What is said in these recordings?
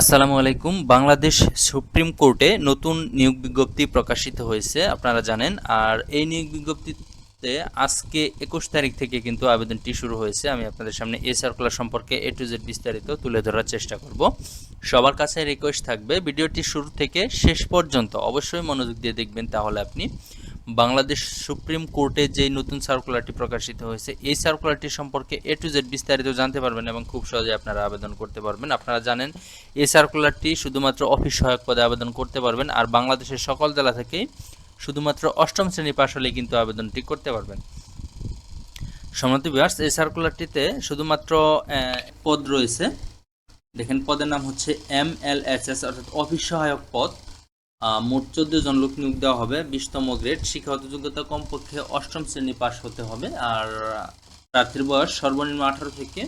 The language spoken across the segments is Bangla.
আসসালামু আলাইকুম। বাংলাদেশ সুপ্রিম কোর্টে নতুন নিয়োগ বিজ্ঞপ্তি প্রকাশিত হয়েছে, আপনারা জানেন। আর এই নিয়োগ বিজ্ঞপ্তিতে আজকে একুশ তারিখ থেকে কিন্তু আবেদনটি শুরু হয়েছে। আমি আপনাদের সামনে এই সার্কুলার সম্পর্কে এ টু জেড বিস্তারিত তুলে ধরার চেষ্টা করব। সবার কাছে রিকোয়েস্ট থাকবে। ভিডিওটি শুরু থেকে শেষ পর্যন্ত অবশ্যই মনোযোগ দিয়ে দেখবেন, তাহলে আপনি বাংলাদেশ সুপ্রিম কোর্টে যেই নতুন সার্কুলারটি প্রকাশিত হয়েছে, এই সার্কুলারটি সম্পর্কে এ টু জেড বিস্তারিত জানতে পারবেন এবং খুব সহজে আপনারা আবেদন করতে পারবেন। আপনারা জানেন, এই সার্কুলারটি শুধুমাত্র অফিস সহায়ক পদে আবেদন করতে পারবেন আর বাংলাদেশের সকল জেলা থেকেই শুধুমাত্র অষ্টম শ্রেণি পাশ হলেই কিন্তু আবেদনটি করতে পারবেন। সম্মতি বিহার্স এই সার্কুলারটিতে শুধুমাত্র পদ রয়েছে। দেখেন, পদের নাম হচ্ছে এম এল এস এস অর্থাৎ অফিস সহায়ক পদ। মোট চোদ্দ জন লোক নিয়োগ দেওয়া হবে। বিশতম গ্রেড শিক্ষাগত যোগ্যতা কমপক্ষে অষ্টম শ্রেণি পাশ হতে হবে। আর প্রার্থীর বয়স সর্বনিম্ন আঠারো থেকে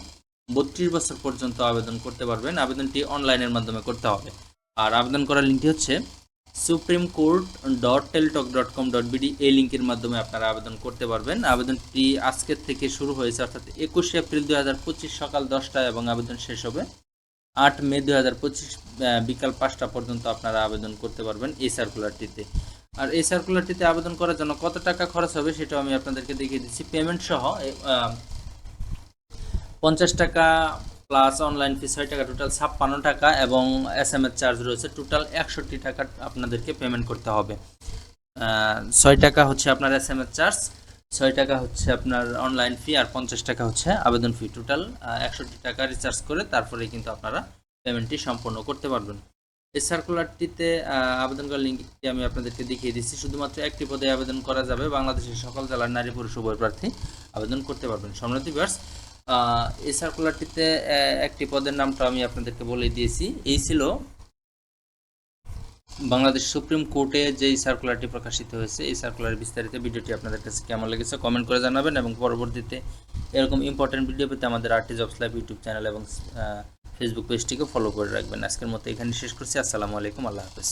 বত্রিশ বছর পর্যন্ত আবেদন করতে পারবেন। আবেদনটি অনলাইনের মাধ্যমে করতে হবে। আর আবেদন করার লিঙ্কটি হচ্ছে supreme court dot Teletalk dot com dot BD এই লিঙ্কের মাধ্যমে আপনারা আবেদন করতে পারবেন। আবেদনটি আজকের থেকে শুরু হয়েছে, অর্থাৎ একুশে এপ্রিল দু হাজার পঁচিশ সকাল দশটায় এবং আবেদন শেষ হবে আট মে দুই হাজার পঁচিশ বিকাল পাঁচটা পর্যন্ত আপনারা আবেদন করতে পারবেন এই সার্কুলারটিতে আর এই সার্কুলারটিতে আবেদন করার জন্য কত টাকা খরচ হবে সেটাও আমি আপনাদেরকে দেখিয়ে দিচ্ছি। পেমেন্ট সহ পঞ্চাশ টাকা প্লাস অনলাইন ফি ছয় টাকা টোটাল ছাপ্পান্ন টাকা এবং এস এম এস চার্জ রয়েছে টোটাল একষট্টি টাকা আপনাদেরকে পেমেন্ট করতে হবে। ছয় টাকা হচ্ছে আপনার এস এম এস চার্জ ছয় টাকা হচ্ছে আপনার অনলাইন ফি আর পঞ্চাশ টাকা হচ্ছে আবেদন ফি টোটাল একষট্টি টাকা রিচার্জ করে তারপরে কিন্তু আপনারা পেমেন্টটি সম্পন্ন করতে পারবেন। এই সার্কুলারটিতে আবেদন করার লিঙ্কটি আমি আপনাদেরকে দেখিয়ে দিচ্ছি। শুধুমাত্র একটি পদে আবেদন করা যাবে। বাংলাদেশের সকল জেলার নারী, পুরুষ, উভয় প্রার্থী আবেদন করতে পারবেন। সম্রাতি ভিউয়ার্স এই সার্কুলারটিতে একটি পদের নামটা আমি আপনাদেরকে বলে দিয়েছি। এই ছিল বাংলাদেশ সুপ্রিম কোর্টে যে সার্কুলারটি প্রকাশিত হয়েছে, এই সার্কুলারের বিস্তারিত ভিডিওটি আপনাদের কাছে কেমন লেগেছে কমেন্ট করে জানাবেন এবং পরবর্তীতে এরকম ইম্পর্টেন্ট ভিডিও পেতে আমাদের আর্টি জবস লাইভ ইউটিউব চ্যানেল এবং ফেসবুক পেজটিকে ফলো করে রাখবেন। আজকের মতো এখানে শেষ করছি। আসসালামু আলাইকুম। আল্লাহ হাফেজ।